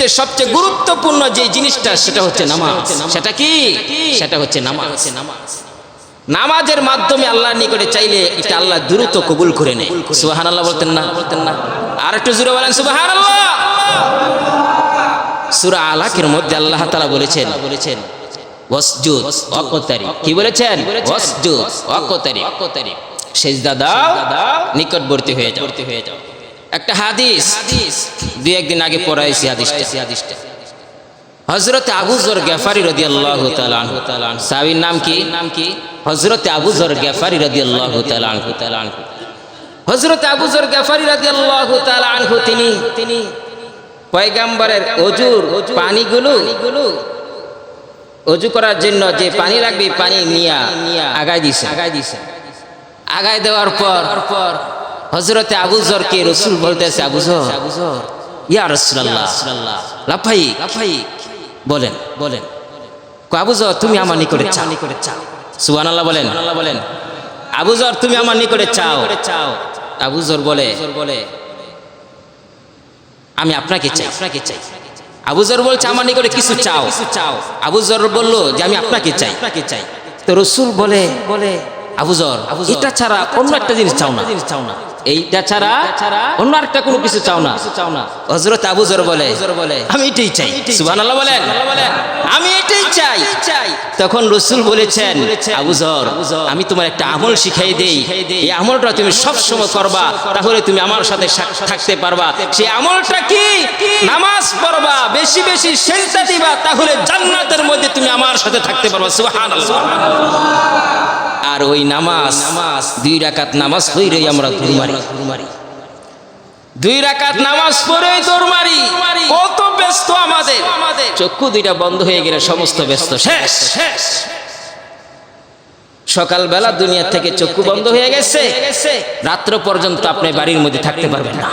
চেয়ে সবচেয়ে গুরুত্বপূর্ণ যে জিনিসটা সেটা হচ্ছে নামাজ। সেটা কি? সেটা হচ্ছে নামাজ। নামাজের মাধ্যমে আল্লাহর নিকটে চাইলে এটা আল্লাহ দ্রুত কবুল করে নেয়। সুবাহান আল্লাহ বলতেন না? বলতেন না আর একটু জুড়ে বলেন সুবাহান আল্লাহ সুরা আলাকের মধ্যে আল্লাহ তালা বলেছেন বলেছেন ওয়াসজুদ অকতারি কি বলেছেন? ওয়াসজুদ অকতারি অকতারি সেজদা দাও নিকটবর্তী হয়ে যাও। হয়ে যাও। একটা হাদিস। দুই একদিন আগে পড়াইছি হাদিসটা। হজরত আবু জর গেফারি রদি আল্লাহ সাবির নাম কি? নাম কি? হজরত আবু জর গেফারি রদি আল্লাহ হজরত আবু জর গেফারি রদি আল্লাহ তিনি তিনি পয়গাম্বরের অজুর পানিগুলো অজু করার জন্য যে পানি লাগবে পানি নিয়া আগায় দিছে। আগায় দিছে। আগায় দেওয়ার পর পর হজরতে আবু জরকে রসুল বলতেছে আবু জর আবু জর ইয়া রসুল্লাহ লাফাই লাফাই বলেন বলেন। আবু জর তুমি আমার নিকটে চাও। নিকটে চাও সুবান আল্লাহ বলেন। আল্লাহ বলেন। আবু জর তুমি আমার নিকটে চাও। চাও। আবু জর বলে বলে আমি আপনাকে চাই। আপনাকে চাই। আবু জর বলছে আমার নিকটে কিছু চাও। কিছু চাও। আবু জর বলল যে আমি আপনাকে চাই। আপনাকে চাই। তো রসুল বলে বলে আবু জর এটা ছাড়া অন্য একটা জিনিস চাও না। জিনিস চাও না। এইটা ছাড়া অন্য একটা কোনো কিছু চাও না। চাও না। হজরত আবু জর বলে। বলে। আমি এটাই চাই। সুবহানাল্লাহ বলেন। আমি এটাই চাই। চাই। তখন রসুল বলেছেন আবু জর আমি তোমার একটা আমল শিখাই দেই। এই আমলটা তুমি সব সময় করবা। তাহলে তুমি আমার সাথে থাকতে পারবা। সেই আমলটা কি? নামাজ পড়বা বেশি বেশি সেজদা দিবা তাহলে জান্নাতের মধ্যে তুমি আমার সাথে থাকতে পারবা। সুবহানাল্লাহ। আর ওই নামাজ নামাজ দুই রাকাত নামাজ পড়েই আমরা দৌড় মারি দুই রাকাত নামাজ কত ব্যস্ত আমাদের। চক্ষু দুইটা বন্ধ হয়ে গেলে সমস্ত ব্যস্ত। শেষ। শেষ সকালবেলা দুনিয়া থেকে চক্ষু বন্ধ হয়ে গেছে। রাত্র পর্যন্ত আপনি বাড়ির মধ্যে থাকতে পারবেন না।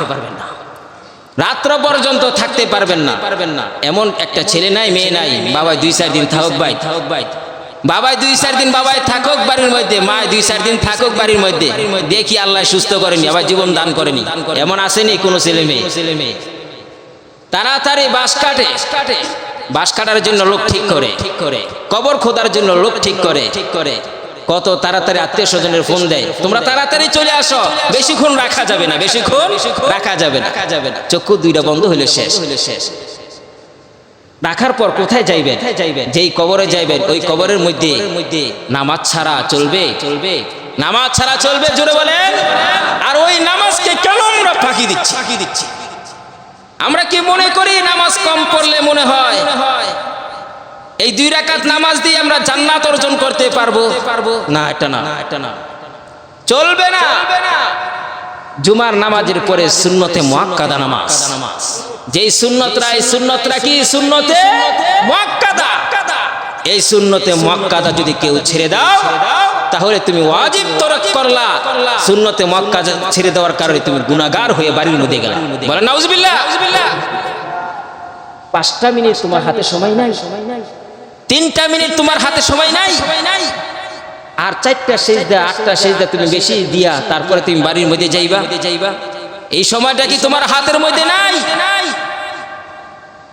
রাত্র পর্যন্ত থাকতে পারবেন না। পারবেন না এমন একটা ছেলে নাই, মেয়ে নাই। বাবা দুই চার দিন থাকুক ভাই থাকুক ভাই। বাবাই দুই, চার দিন বাবাই থাকুক বাড়ির মধ্যে মা দুই, চার দিন থাকুক বাড়ির মধ্যে, দেখি আল্লাহ সুস্থ করেনি, আবার জীবন দান করেনি। এমন আসেনি কোনো ছেলে মেয়ে। ছেলে মেয়ে তাড়াতাড়ি বাস কাটে। কাটে বাস কাটার জন্য লোক ঠিক করে। ঠিক করে কবর খোদার জন্য লোক ঠিক করে। ঠিক করে কত তাড়াতাড়ি আত্মীয় স্বজনের ফোন দেয়। তোমরা তাড়াতাড়ি চলে আসো। বেশিক্ষণ রাখা যাবে না, বেশিক্ষণ রাখা যাবে না। রাখা যাবে না চক্ষু দুইটা বন্ধ হইলে শেষ হইলে শেষ। রাখার পর কোথায় যাইবেন? যাইবেন? যেই কবরে যাইবেন ওই কবরের মধ্যে মধ্যে। নামাজ ছাড়া চলবে? চলবে। নামাজ ছাড়া চলবে জোরে বলেন। আর ওই নামাজকে কেন আমরা ফাঁকি দিচ্ছি? ফাঁকি দিচ্ছি। আমরা কি মনে করি নামাজ কম পড়লে মনে হয়? এই দুই রাকাত নামাজ দিয়ে আমরা জান্নাত অর্জন করতে পারব? পারব। না এটা না। এটা না। চলবে না। জুমার নামাজের পরে সুন্নতে মুয়াক্কাদা নামাজ। যেই সুন্নতরা এই সুন্নতরা কি? সুন্নতে মুয়াক্কাদা। এই সুন্নতে মুয়াক্কাদা যদি কেউ ছেড়ে দাও তাহলে তুমি ওয়াজিব তরক করলা। সুন্নতে মুয়াক্কাদা ছেড়ে দেওয়ার কারণে তুমি গুনাহগার হয়ে বাড়ির মধ্যে গেলা। বলে নাউজুবিল্লাহ। পাঁচটা মিনিট তোমার হাতে সময় নাই। সময় নাই তিনটা মিনিট তোমার হাতে সময় নাই সময় নাই। আর চারটা সেজদা আটটা সেজদা তুমি বেশি দিয়া তারপরে তুমি বাড়ির মধ্যে যাইবা। যাইবা। এই সময়টা কি তোমার হাতের মধ্যে নাই?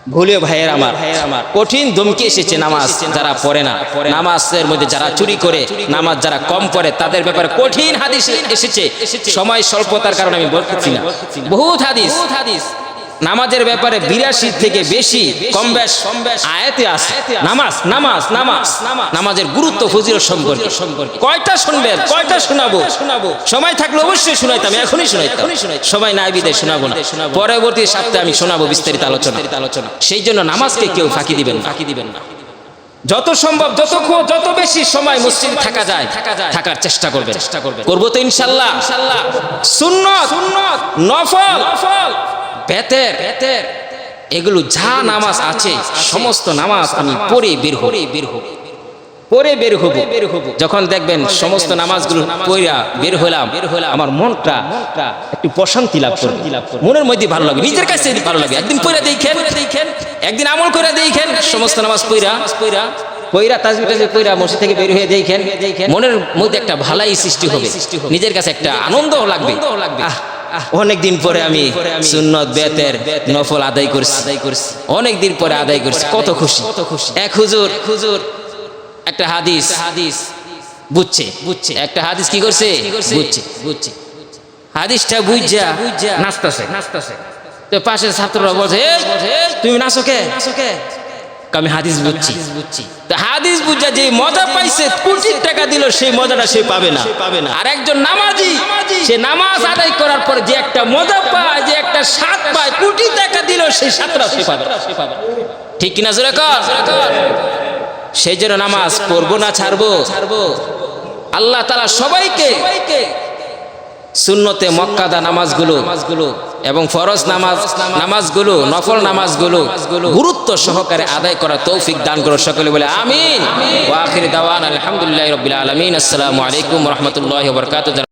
ভুলে ভাইয়ের আমার আমার। কঠিন ধমকি এসেছে নামাজ যারা পড়ে না নামাজের মধ্যে যারা চুরি করে নামাজ যারা কম পড়ে তাদের ব্যাপারে কঠিন হাদিস এসেছে। সময় স্বল্পতার কারণে আমি বলতেছি না। বহুত হাদিস। হাদিস। নামাজের ব্যাপারে বিরাশি থেকে বেশি কম বেশ আয়াতে আছে। নামাজ নামাজ নামাজ। নামাজের গুরুত্ব ফজিল সম্পর্কে। সম্পর্কে কয়টা শুনবেন কয়টা শোনাবো? শোনাবো? সময় থাকলে অবশ্যই শোনাইতাম এখনই শোনাইতাম। সময় নাই বিদায় শোনাবো না। পরবর্তী সপ্তাহে আমি শোনাবো বিস্তারিত আলোচনা। আলোচনা। সেই জন্য নামাজকে কেউ ফাঁকি দিবেন ফাঁকি দিবেন না। যত সম্ভব যত যত বেশি সময় মসজিদ থাকা যায় থাকার চেষ্টা করবে চেষ্টা করবে করব তো ইনশাল্লাহ ইনশাল্লাহ সুন্নত সুন্নত। নফল। নফল। বেতের বেতের এগুলো যা নামাজ আছে সমস্ত নামাজ আমি পড়ে বের হব। বের হব। পরে বের হব। বের হব। যখন দেখবেন সমস্ত নামাজগুলো পড়া বের হলাম বের হলাম। আমার মনটা একটু প্রশান্তি লাভ করবে। মনের মধ্যে ভালো লাগে নিজের কাছে ভালো লাগে। একদিন পড়া দেখেন দেখেন। একদিন আমল করে দেখেন সমস্ত নামাজ পড়া পড়া পইরা। তাজবি টাজবি পইরা মসজিদ থেকে বের হয়ে দেখেন। মনের মধ্যে একটা ভালাই সৃষ্টি হবে। নিজের কাছে একটা আনন্দ লাগবে। আহ, অনেক দিন পরে আমি সুন্নত বেতের নফল আদায় করছি। আদায় করছি। অনেক দিন পরে আদায় করছি। কত খুশি। কত খুশি। এক হুজুর হুজুর। একটা হাদিস হাদিস। বুঝছে। বুঝছে। একটা হাদিস কি করছে? বুঝছে। বুঝছে। হাদিসটা বুঝছা বুঝছা নাচতাছে। নাচতাছে। তো পাশের ছাত্ররা বলছে "এই, তুমি নাচো কে? নাচো কে? আমি হাদিস বুঝছি। হাদিস বুঝা যে মজা পাইছে কোটি টাকা দিল, সেই মজাটা সে পাবে না। পাবে না আর একজন নামাজি, সে নামাজ আদায় করার পর যে একটা মজা পায়, যে একটা স্বাদ পায়, কোটি টাকা দিল, সেই স্বাদটা সে পাবে। ঠিক কিনা জোরে কর? সেই জন্য নামাজ পড়ব না, ছাড়বো। ছাড়বো আল্লাহ তালা সবাইকে সুন্নতে মক্কাদা নামাজগুলো এবং ফরজ নামাজ, নামাজগুলো, নফল নামাজগুলো গুরুত্ব সহকারে আদায় করা তৌফিক দান করো সকলে বলে আমিন। আলহামদুলিল্লাহ রবিলাম আলামিন। আসসালামু আলাইকুম রহমতুল্লাহ বারাকাতুহু।